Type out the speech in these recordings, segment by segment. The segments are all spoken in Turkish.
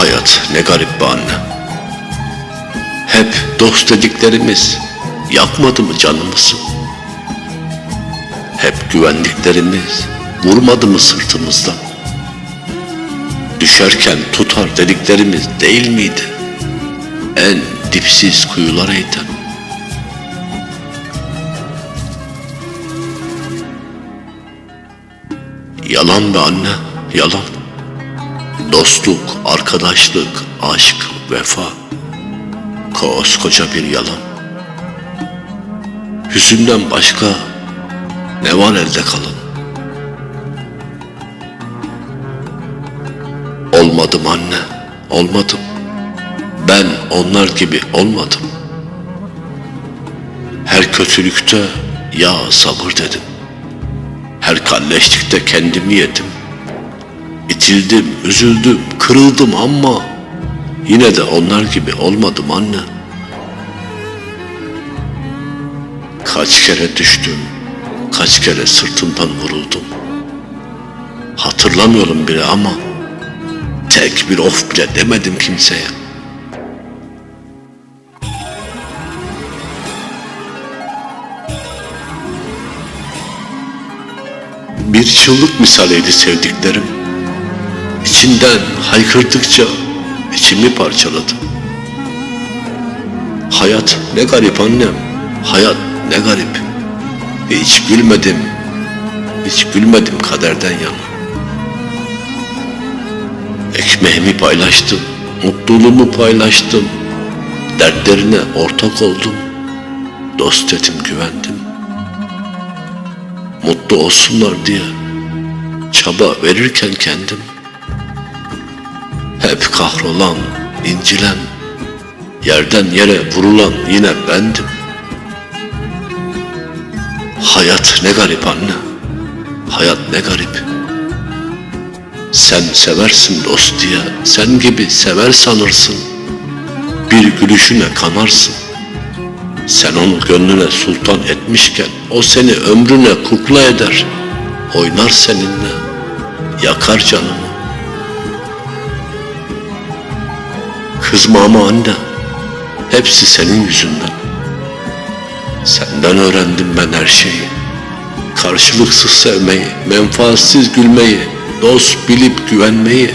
Hayat ne garip be anne. Hep dost dediklerimiz yakmadı mı canımızı? Hep güvendiklerimiz vurmadı mı sırtımızdan? Düşerken tutar dediklerimiz değil miydi? En dipsiz kuyulara iten. Yalan be anne, yalan. Dostluk, arkadaşlık, aşk, vefa. Koskoca bir yalan. Hüzünden başka ne var elde kalan? Olmadım anne, olmadım. Ben onlar gibi olmadım. Her kötülükte ya sabır dedim. Her kalleşlikte kendimi yedim. İtildim, üzüldüm, kırıldım ama yine de onlar gibi olmadım anne. Kaç kere düştüm, kaç kere sırtımdan vuruldum. Hatırlamıyorum bile ama tek bir of bile demedim kimseye. Bir çığlık misaliydi sevdiklerim. İçinden haykırdıkça içimi parçaladı. Hayat ne garip annem, hayat ne garip. Hiç gülmedim, hiç gülmedim kaderden yana. Ekmeğimi paylaştım, mutluluğumu paylaştım. Dertlerine ortak oldum. Dost dedim, güvendim. Mutlu olsunlar diye çaba verirken kendim hep kahrolan, incilen, yerden yere vurulan yine bendim. Hayat ne garip anne, hayat ne garip. Sen seversin dost diye, sen gibi sever sanırsın. Bir gülüşüne kanarsın. Sen onu gönlüne sultan etmişken o seni ömrüne kukla eder. Oynar seninle, yakar canını. Kızma ama anne, hepsi senin yüzünden. Senden öğrendim ben her şeyi. Karşılıksız sevmeyi, menfaatsiz gülmeyi, dost bilip güvenmeyi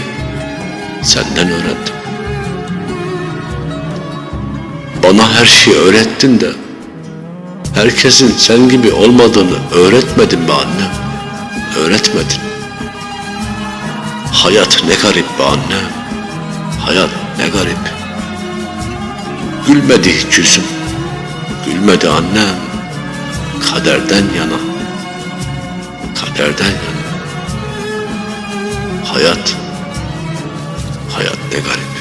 senden öğrendim. Bana her şeyi öğrettin de herkesin sen gibi olmadığını öğretmedin be annem. Öğretmedin. Hayat ne garip be annem. Hayat ne garip. Gülmedi hiç yüzüm. Gülmedi annem. Kaderden yana. Kaderden yana. Hayat. Hayat ne garip.